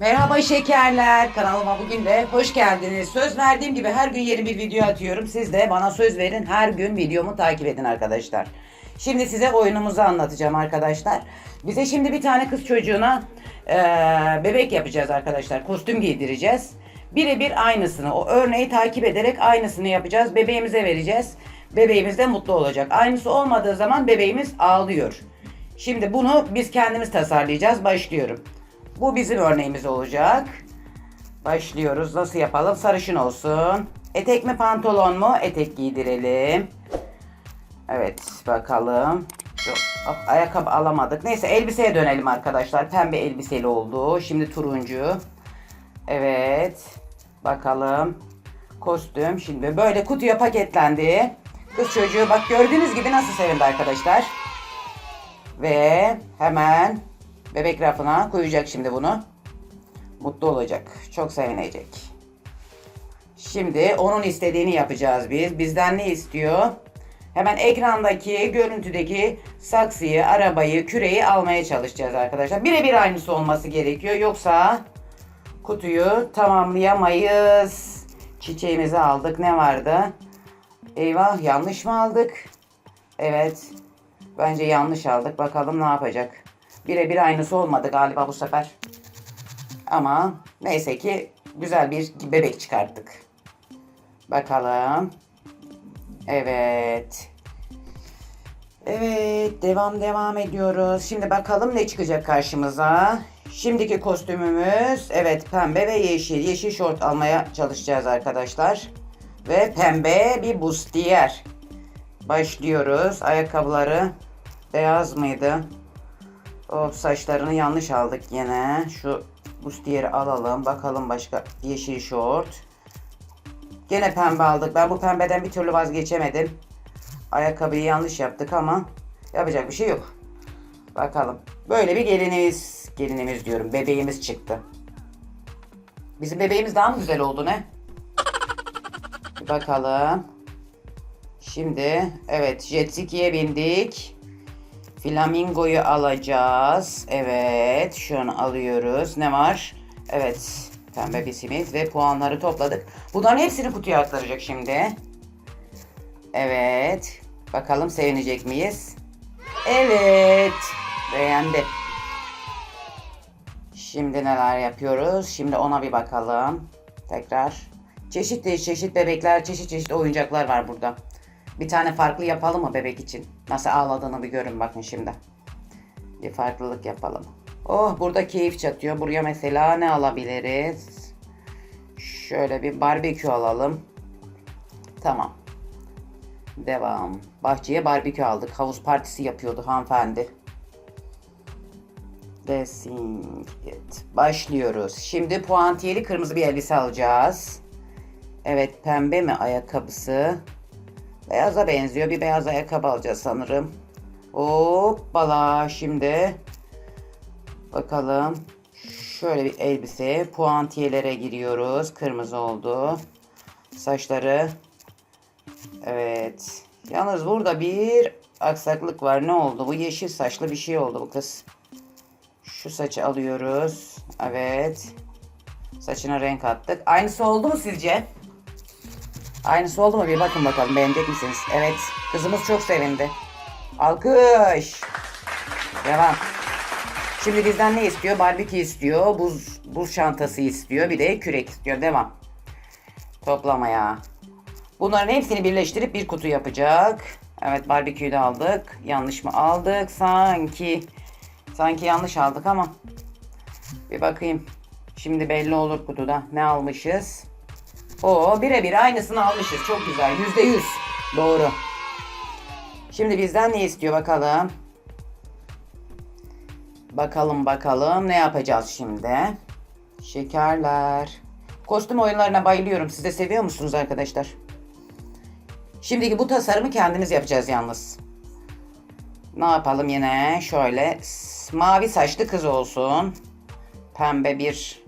Merhaba şekerler. Kanalıma bugün de hoş geldiniz. Söz verdiğim gibi her gün yeni bir video atıyorum. Siz de bana söz verin. Her gün videomu takip edin arkadaşlar. Şimdi size oyunumuzu anlatacağım arkadaşlar. Bize şimdi bir tane kız çocuğuna eee, bebek yapacağız arkadaşlar. Kostüm giydireceğiz. Birebir aynısını, o örneği takip ederek aynısını yapacağız. Bebeğimize vereceğiz. Bebeğimiz de mutlu olacak. Aynısı olmadığı zaman bebeğimiz ağlıyor. Şimdi bunu biz kendimiz tasarlayacağız. Başlıyorum. Bu bizim örneğimiz olacak. Başlıyoruz. Nasıl yapalım? Sarışın olsun. Etek mi pantolon mu? Etek giydirelim. Evet bakalım. Yok, ayakkabı alamadık. Neyse elbiseye dönelim arkadaşlar. Pembe elbiseli oldu. Şimdi turuncu. Evet. Bakalım. Kostüm. Şimdi böyle kutuya paketlendi. Kız çocuğu bak gördüğünüz gibi nasıl sevindi arkadaşlar. Ve hemen bebek rafına koyacak şimdi bunu. Mutlu olacak. Çok sevinecek. Şimdi onun istediğini yapacağız biz. Bizden ne istiyor? Hemen ekrandaki, görüntüdeki saksıyı, arabayı, küreği almaya çalışacağız arkadaşlar. Birebir aynısı olması gerekiyor. Yoksa kutuyu tamamlayamayız. Çiçeğimizi aldık. Ne vardı? Eyvah yanlış mı aldık? Evet. Bence yanlış aldık. Bakalım ne yapacak. Birebir aynısı olmadı galiba bu sefer. Ama neyse ki güzel bir bebek çıkarttık. Bakalım. Evet. Evet, devam devam ediyoruz. Şimdi bakalım ne çıkacak karşımıza. Şimdiki kostümümüz evet pembe ve yeşil. Yeşil şort almaya çalışacağız arkadaşlar. Ve pembe bir bustiyer. Başlıyoruz. Ayakkabıları beyaz mıydı? O saçlarını yanlış aldık yine. Şu bustiyeri alalım. Bakalım başka yeşil şort. Gene pembe aldık. Ben bu pembeden bir türlü vazgeçemedim. Ayakkabıyı yanlış yaptık ama yapacak bir şey yok. Bakalım. Böyle bir gelinimiz, gelinimiz diyorum. Bebeğimiz çıktı. Bizim bebeğimiz daha mı güzel oldu ne? Bakalım. Şimdi evet jet ski'ye bindik. Flamingoyu alacağız. Evet şunu alıyoruz. Ne var? Evet pembe bir simit ve puanları topladık. Bunların hepsini kutuya aktaracak şimdi. Evet. Bakalım sevinecek miyiz? Evet. Beğendi. Şimdi neler yapıyoruz? Şimdi ona bir bakalım. Tekrar. Çeşitli çeşit bebekler, çeşit çeşit oyuncaklar var burada. Bir tane farklı yapalım mı bebek için? Nasıl ağladığını bir görün bakın şimdi. Bir farklılık yapalım. Oh burada keyif çatıyor. Buraya mesela ne alabiliriz? Şöyle bir barbekü alalım. Tamam. Devam. Bahçeye barbekü aldık. Havuz partisi yapıyordu hanımefendi. Dressing it. Başlıyoruz. Şimdi puantiyeli kırmızı bir elbise alacağız. Evet pembe mi ayakkabısı? Beyaza benziyor. Bir beyaz ayakkabı alacağız sanırım. Hoppala şimdi. Bakalım. Şöyle bir elbise. Puantiyelere giriyoruz. Kırmızı oldu. Saçları. Evet. Yalnız burada bir aksaklık var. Ne oldu? Bu yeşil saçlı bir şey oldu bu kız. Şu saçı alıyoruz. Evet. Saçına renk attık. Aynısı oldu mu sizce? Aynısı oldu mu? Bir bakın bakalım. Beğenecek misiniz? Evet. Kızımız çok sevindi. Alkış. Devam. Şimdi bizden ne istiyor? Barbekü istiyor. Buz, buz çantası istiyor. Bir de kürek istiyor. Devam. Toplamaya. Bunların hepsini birleştirip bir kutu yapacak. Evet barbeküyü de aldık. Yanlış mı aldık? Sanki sanki yanlış aldık ama bir bakayım. Şimdi belli olur kutuda ne almışız. O birebir aynısını almışız. Çok güzel. Yüzde yüz. Doğru. Şimdi bizden ne istiyor bakalım. Bakalım bakalım ne yapacağız şimdi. Şekerler. Kostüm oyunlarına bayılıyorum. Siz de seviyor musunuz arkadaşlar? Şimdiki bu tasarımı kendimiz yapacağız yalnız. Ne yapalım yine? Şöyle mavi saçlı kız olsun. Pembe bir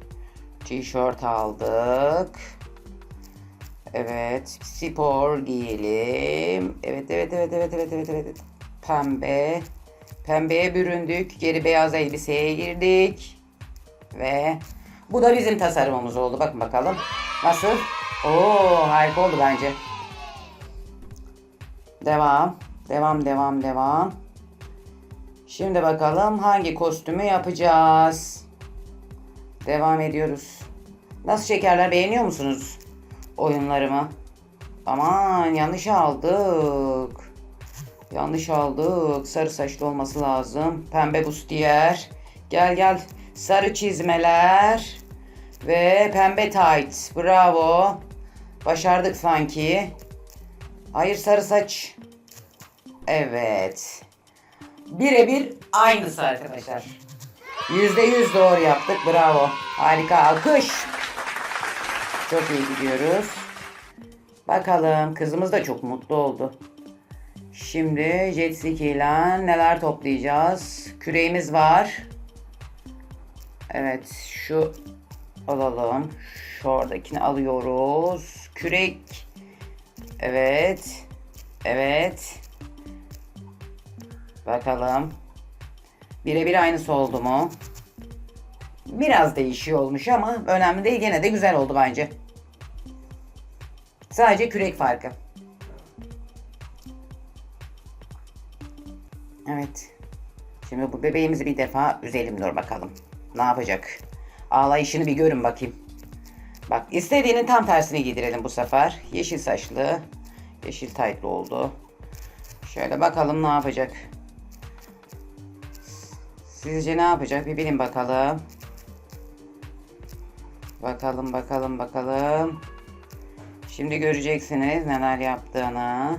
tişört aldık. Evet, spor giyelim. Evet, evet, evet, evet, evet, evet, evet. Pembe. Pembeye büründük. Geri beyaz elbiseye girdik. Ve Bu da bizim tasarımımız oldu. Bakın bakalım. Nasıl? Oo harika oldu bence. Devam. Devam, devam, devam. Şimdi bakalım hangi kostümü yapacağız. Devam ediyoruz. Nasıl şekerler beğeniyor musunuz oyunlarımı? Aman yanlış aldık. Yanlış aldık. Sarı saçlı olması lazım. Pembe bustiyer. Gel gel. Sarı çizmeler. Ve pembe tight. Bravo. Başardık sanki. Hayır sarı saç. Evet. Birebir aynısı arkadaşlar. Yüzde yüz doğru yaptık. Bravo. Harika. Alkış. Çok iyi gidiyoruz. Bakalım. Kızımız da çok mutlu oldu. Şimdi jet ski ile neler toplayacağız? Küreğimiz var. Evet. Şu alalım. Şuradakini alıyoruz. Kürek. Evet. Evet. Bakalım. Birebir aynısı oldu mu? Biraz değişiyor olmuş ama önemli değil. Gene de güzel oldu bence. Sadece kürek farkı. Evet. Şimdi bu bebeğimizi bir defa üzelim dur bakalım. Ne yapacak? Ağlayışını bir görün bakayım. Bak istediğinin tam tersini giydirelim bu sefer. Yeşil saçlı. Yeşil taytlı oldu. Şöyle bakalım ne yapacak. Sizce ne yapacak? Bir bilin bakalım. Bakalım bakalım bakalım. Şimdi göreceksiniz neler yaptığını.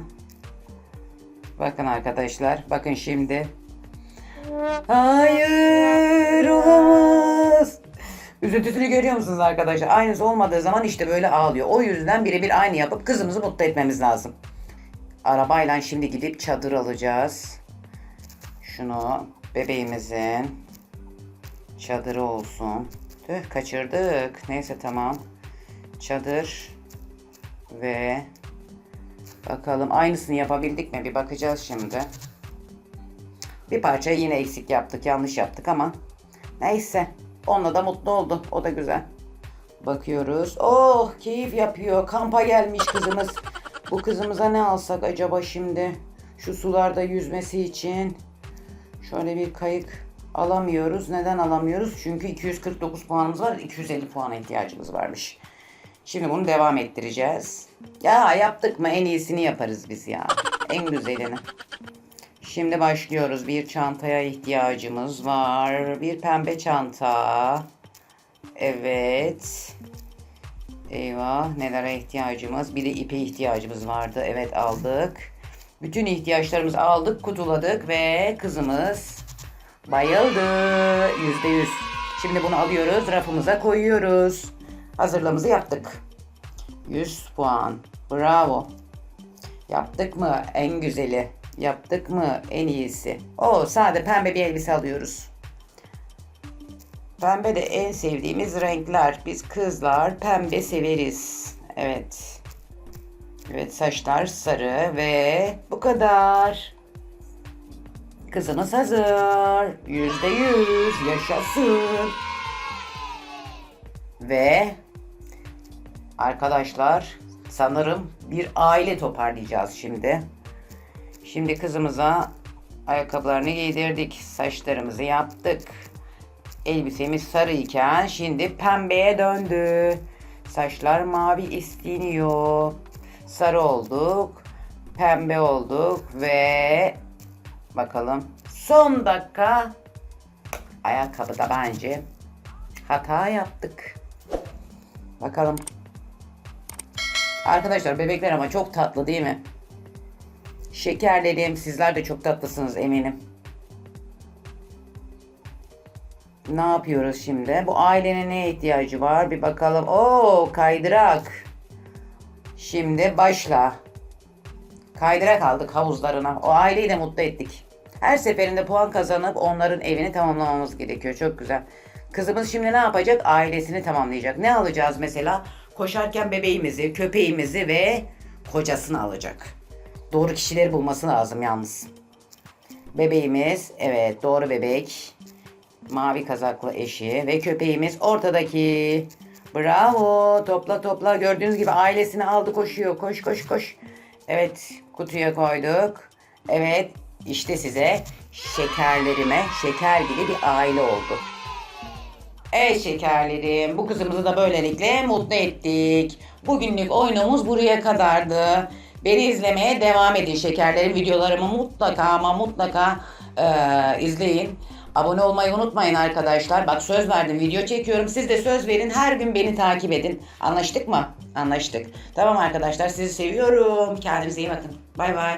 Bakın arkadaşlar. Bakın şimdi. Hayır olamaz. Üzüntüsünü görüyor musunuz arkadaşlar? Aynısı olmadığı zaman işte böyle ağlıyor. O yüzden birebir aynı yapıp kızımızı mutlu etmemiz lazım. Arabayla şimdi gidip çadır alacağız. Şunu bebeğimizin çadırı olsun. Tüh kaçırdık. Neyse tamam. Çadır ve bakalım aynısını yapabildik mi? Bir bakacağız şimdi. Bir parça yine eksik yaptık, yanlış yaptık ama neyse. Onunla da mutlu oldu. O da güzel. Bakıyoruz. Oh keyif yapıyor. Kampa gelmiş kızımız. Bu kızımıza ne alsak acaba şimdi? Şu sularda yüzmesi için. Şöyle bir kayık alamıyoruz. Neden alamıyoruz? Çünkü 249 puanımız var. 250 puana ihtiyacımız varmış. Şimdi bunu devam ettireceğiz. Ya yaptık mı en iyisini yaparız biz ya. En güzelini. Şimdi başlıyoruz. Bir çantaya ihtiyacımız var. Bir pembe çanta. Evet. Eyvah nelere ihtiyacımız. Bir de ipe ihtiyacımız vardı. Evet aldık. Bütün ihtiyaçlarımızı aldık, kutuladık ve kızımız bayıldı. Yüzde yüz. Şimdi bunu alıyoruz, rafımıza koyuyoruz. Hazırlığımızı yaptık. 100 puan. Bravo. Yaptık mı en güzeli? Yaptık mı en iyisi? O sade pembe bir elbise alıyoruz. Pembe de en sevdiğimiz renkler. Biz kızlar pembe severiz. Evet. Evet saçlar sarı ve bu kadar. Kızımız hazır. Yüzde yüz yaşasın. Ve arkadaşlar sanırım bir aile toparlayacağız şimdi. Şimdi kızımıza ayakkabılarını giydirdik. Saçlarımızı yaptık. Elbisemiz sarı iken şimdi pembeye döndü. Saçlar mavi isteniyor. Sarı olduk. Pembe olduk ve bakalım son dakika ayakkabıda bence hata yaptık. Bakalım. Arkadaşlar bebekler ama çok tatlı değil mi? Şekerlerim sizler de çok tatlısınız eminim. Ne yapıyoruz şimdi? Bu ailenin neye ihtiyacı var? Bir bakalım. Oo kaydırak. Şimdi başla. Kaydırak aldık havuzlarına. O aileyi de mutlu ettik. Her seferinde puan kazanıp onların evini tamamlamamız gerekiyor. Çok güzel. Kızımız şimdi ne yapacak? Ailesini tamamlayacak. Ne alacağız mesela? Koşarken bebeğimizi, köpeğimizi ve kocasını alacak. Doğru kişileri bulması lazım yalnız. Bebeğimiz, evet doğru bebek. Mavi kazaklı eşi ve köpeğimiz ortadaki. Bravo. Topla topla. Gördüğünüz gibi ailesini aldı koşuyor. Koş koş koş. Evet kutuya koyduk. Evet işte size şekerlerime şeker gibi bir aile oldu. Evet şekerlerim. Bu kızımızı da böylelikle mutlu ettik. Bugünlük oyunumuz buraya kadardı. Beni izlemeye devam edin şekerlerim. Videolarımı mutlaka ama mutlaka eee, izleyin. Abone olmayı unutmayın arkadaşlar. Bak söz verdim video çekiyorum. Siz de söz verin. Her gün beni takip edin. Anlaştık mı? Anlaştık. Tamam arkadaşlar sizi seviyorum. Kendinize iyi bakın. Bay bay.